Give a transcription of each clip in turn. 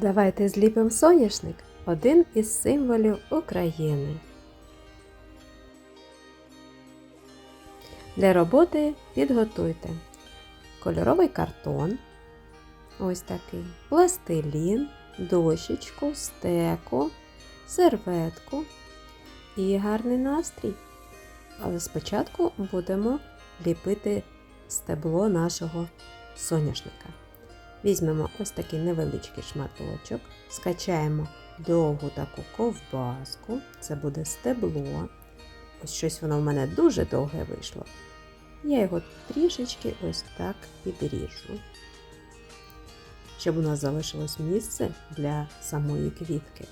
Давайте зліпимо соняшник один із символів України. Для роботи підготуйте кольоровий картон, ось такий, пластилін, дощечку, стеку, серветку і гарний настрій. Але спочатку будемо ліпити стебло нашого соняшника. Візьмемо ось такий невеличкий шматочок, скачаємо довгу таку ковбаску, це буде стебло. Ось щось воно в мене дуже довге вийшло. Я його трішечки ось так підріжу, щоб у нас залишилось місце для самої квітки.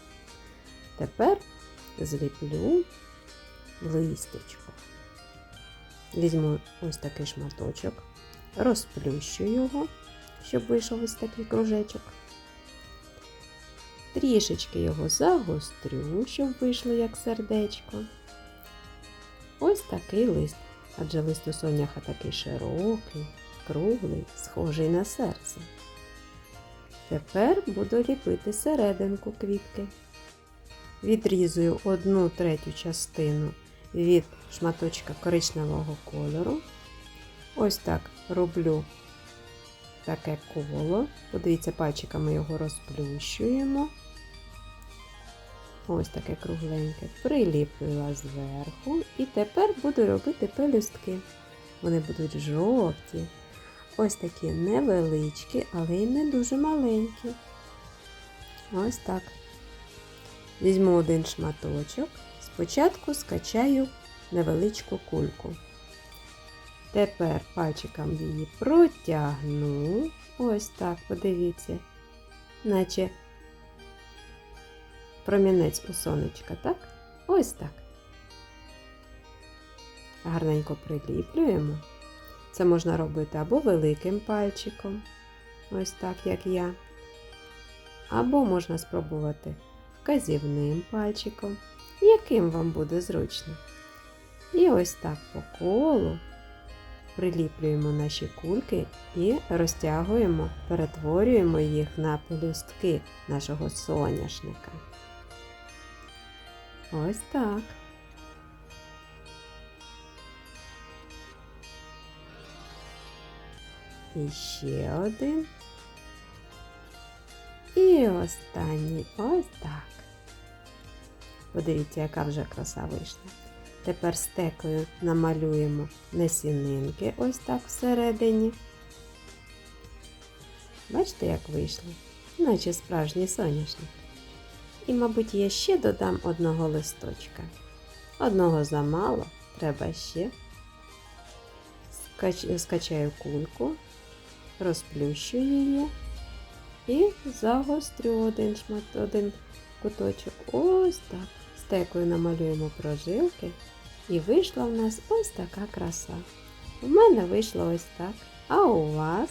Тепер зліплю листячко. Візьму ось такий шматочок, розплющу його, щоб вийшов ось такий кружечок. Трішечки його загострю, щоб вийшло як сердечко. Ось такий лист. Адже лист у соняха такий широкий, круглий, схожий на серце. Тепер буду ліпити серединку квітки. Відрізую одну третю частину від шматочка коричневого кольору. Ось так роблю таке коло. Подивіться, пальчиками його розплющуємо. Ось таке кругленьке. Приліплювала зверху. І тепер буду робити пелюстки. Вони будуть жовті. Ось такі невеличкі, але й не дуже маленькі. Ось так. Візьму один шматочок. Спочатку скачаю невеличку кульку. Тепер пальчиком її протягну. Ось так, подивіться, наче промінець у сонечка, так? Ось так. Гарненько приліплюємо. Це можна робити або великим пальчиком, ось так, як я. Або можна спробувати вказівним пальчиком, яким вам буде зручно. І ось так по колу приліплюємо наші кульки і розтягуємо, перетворюємо їх на пелюстки нашого соняшника. Ось так. І ще один. І останній ось так. Подивіться, яка вже краса вийшла. Тепер стекою намалюємо насінинки ось так всередині. Бачите, як вийшло? Наче справжній соняшник. І, мабуть, я ще додам одного листочка. Одного замало, треба ще. Скачаю кульку, розплющу її і загострю один шмат, один куточок. Ось так. Стекою намалюємо прожилки. І вийшла в нас ось така краса. У мене вийшло ось так. А у вас?